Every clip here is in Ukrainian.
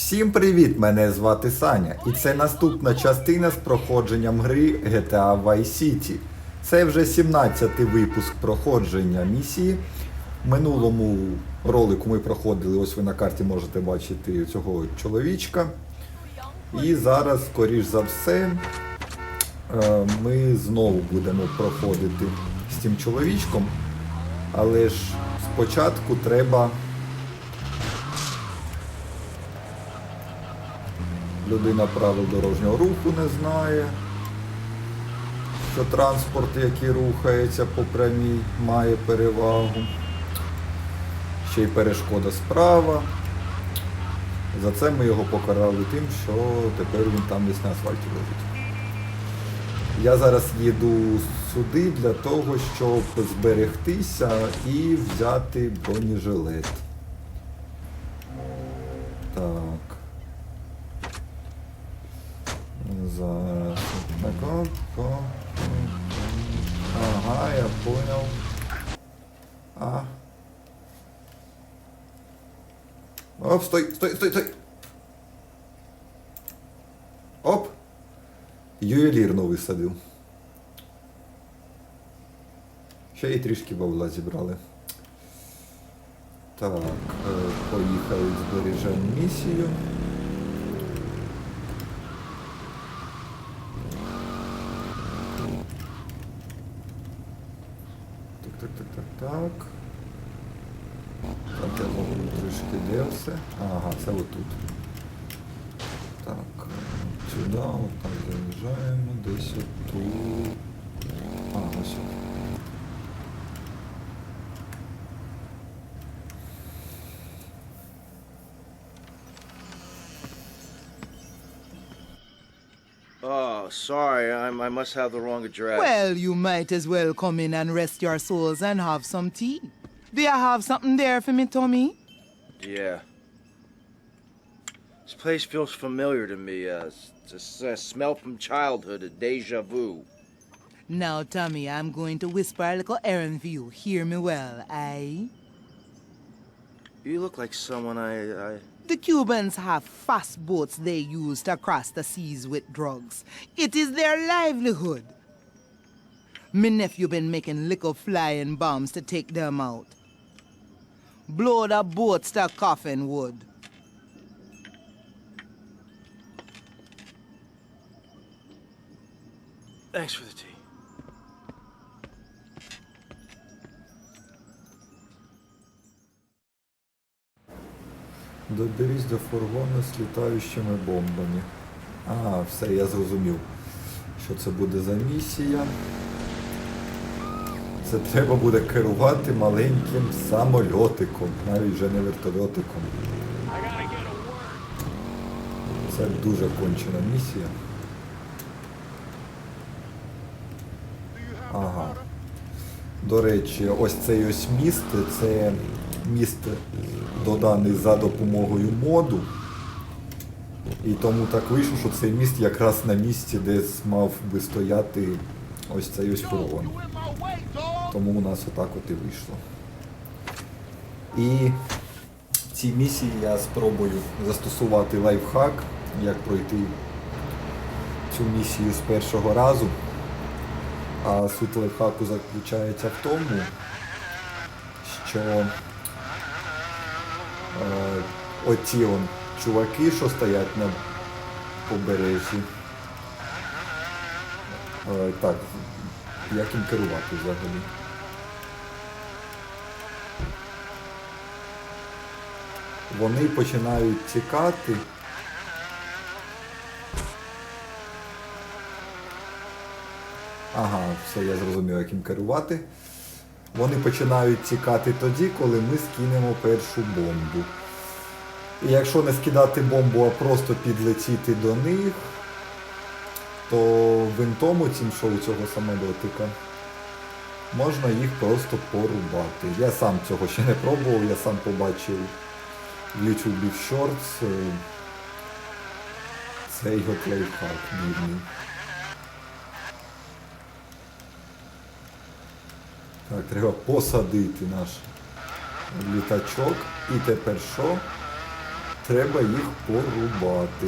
Всім привіт! Мене звати Саня, і це наступна частина з проходженням гри GTA Vice City. Це вже 17-й випуск проходження місії. В минулому ролику ми проходили, ось ви на карті можете бачити цього чоловічка. І зараз, скоріш за все, е, ми знову будемо проходити з цим чоловічком. Але ж спочатку треба. Людина правил дорожнього руху не знає, що транспорт, який рухається по прямій, має перевагу. Ще й перешкода справа. За це ми його покарали тим, що тепер він там десь на асфальті лежить. Я зараз їду сюди для того, щоб зберегтися і взяти бронежилет. Так. Зараз. Так, оп. Ага, я понял. А. Оп, стой, стой, стой, стой. Оп. Ювелірно висадив. Ще й трішки бабла зібрали. Так, е, поїхали, збережемо місію. Так, так, так, я можу трішки де все. Ага, це отут. Так, сюди, отак заїжджаємо, десь отут. А, ось. I, must have the wrong address. Well, you might as well come in and rest your souls and have some tea. Do you have something there for me, Tommy? Yeah. This place feels familiar to me. Uh, it's it's a smell from childhood, a deja vu. Now, Tommy, I'm going to whisper a little errand for you. Hear me well, aye? You look like someone I, I. The Cubans have fast boats they use to cross the seas with drugs. It is their livelihood. Me nephew been making little flying bombs to take them out. Blow the boats to coffin wood. Thanks for the tea. Доберись до фургону з літаючими бомбами. А, все, я зрозумів, що це буде за місія. Це треба буде керувати маленьким самольотиком, навіть вже не вертольотиком. Це дуже кончена місія. Ага. До речі, ось цей ось міст, це міст доданий за допомогою моду. І тому так вийшло, що цей міст якраз на місці, де мав би стояти ось цей ось фургон. Тому у нас отак от і вийшло. І в цій місії я спробую застосувати лайфхак, як пройти цю місію з першого разу. А суть лайфхаку заключається в тому, що е, оці он чуваки, що стоять на побережжі. Е, так, як їм керувати взагалі? Вони починають тікати. Ага, все, я зрозумів, як їм керувати. Вони починають тікати тоді, коли ми скинемо першу бомбу. І якщо не скидати бомбу, а просто підлетіти до них, то винтом у цього самольотика, можна їх просто порубати. Я сам цього ще не пробував, я сам побачив в YouTube Shorts е, цей от лайфхак Так, треба посадити наш літачок. І тепер що? треба їх порубати.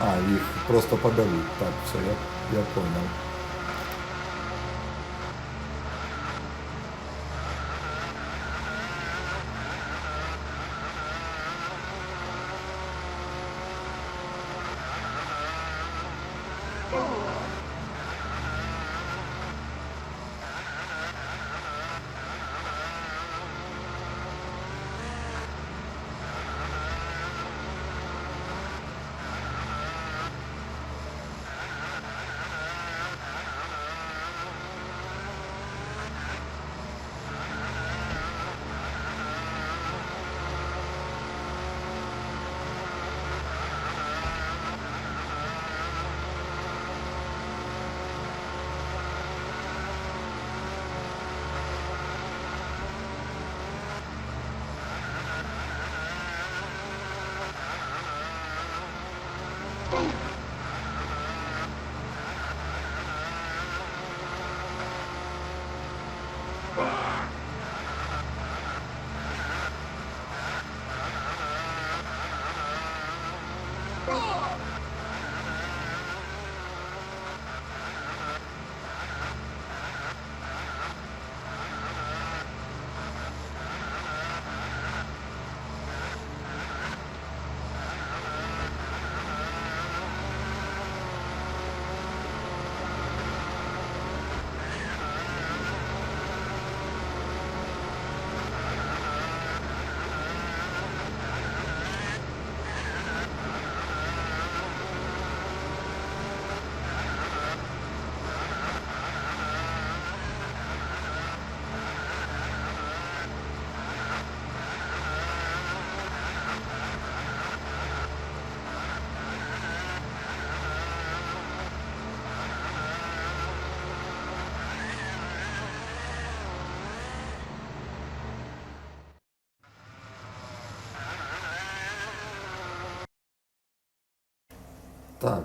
А, їх просто подавити. Так, все, я, я понял. Так.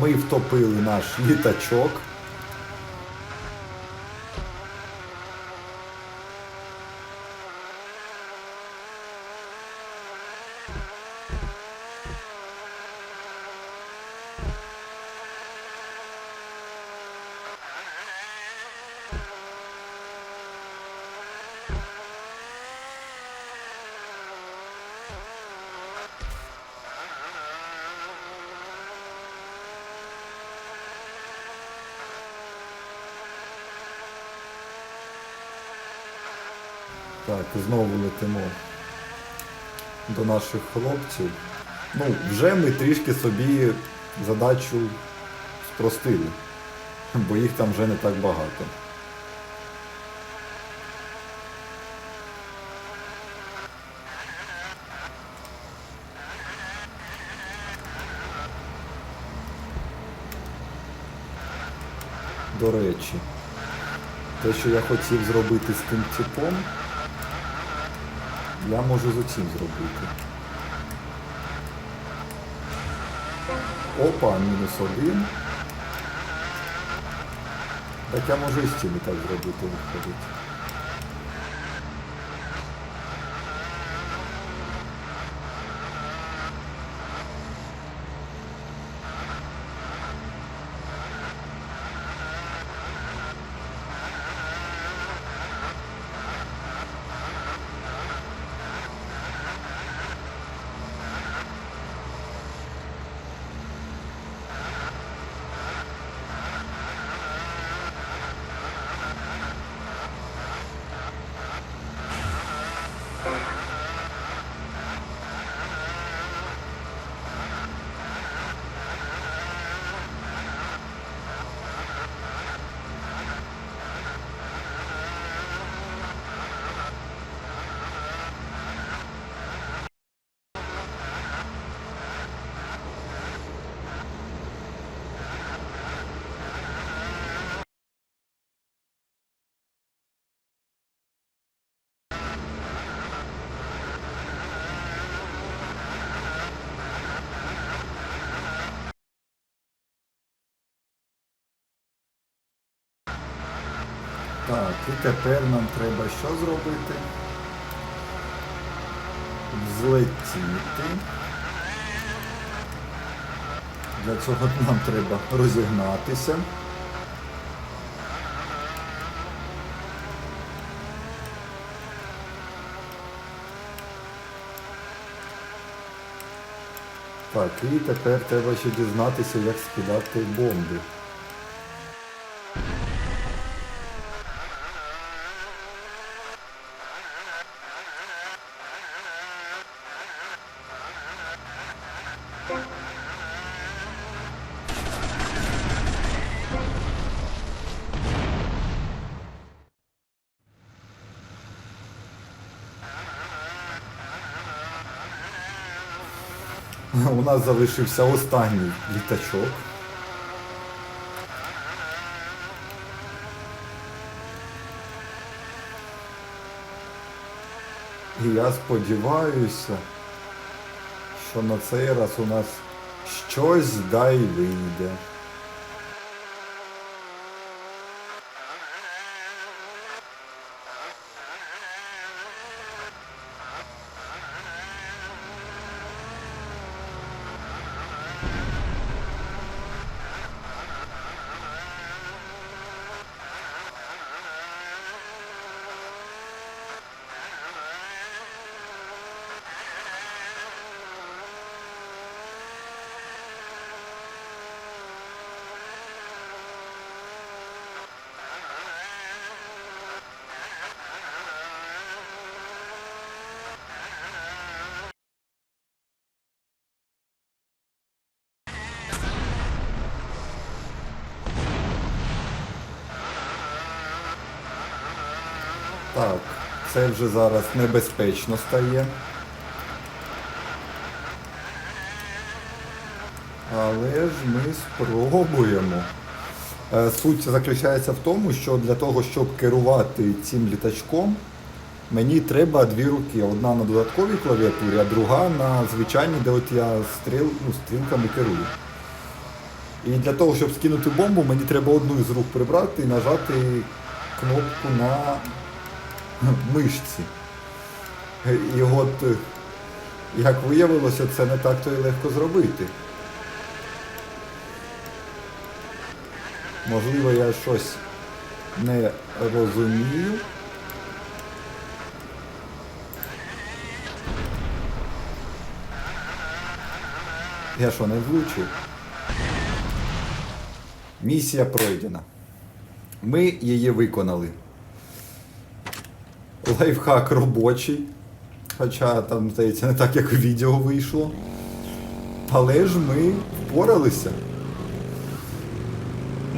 Ми втопили наш літачок. Так, знову летимо до наших хлопців. Ну, вже ми трішки собі задачу спростили, бо їх там вже не так багато. До речі, те, що я хотів зробити з тим типом, я можу з оцим зробити. Опа, мінус один. Так я можу і з цим і так зробити виходить. Так, і тепер нам треба що зробити? взлетіти. Для цього нам треба розігнатися. Так, і тепер треба ще дізнатися, як скидати бомби. У нас залишився останній літачок. І я сподіваюся, що на цей раз у нас щось дай вийде. Так, це вже зараз небезпечно стає. Але ж ми спробуємо. Е, Суть заключається в тому, що для того, щоб керувати цим літачком, мені треба дві руки. Одна на додатковій клавіатурі, а друга на звичайній, де от я стріл, ну, стрілками керую. І для того, щоб скинути бомбу, мені треба одну із рук прибрати і нажати кнопку на мишці. І от, як виявилося, це не так то і легко зробити. Можливо, я щось не розумію. Я що, не влучив? Місія пройдена. Ми її виконали. Лайфхак робочий. Хоча там, здається, не так, як відео вийшло. Але ж ми впоралися.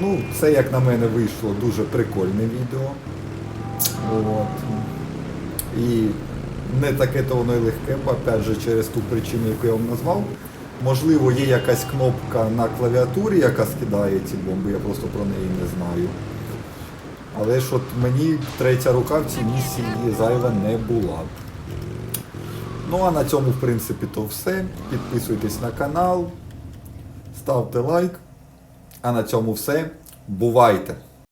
Ну, це, як на мене, вийшло дуже прикольне відео. От. І не таке то воно й легке, опять же, через ту причину, яку я вам назвав. Можливо, є якась кнопка на клавіатурі, яка скидає ці бомби, я просто про неї не знаю. Але ж от мені третя рука в цій місії зайва не була. Ну а на цьому, в принципі, то все. Підписуйтесь на канал, ставте лайк. А на цьому все. Бувайте!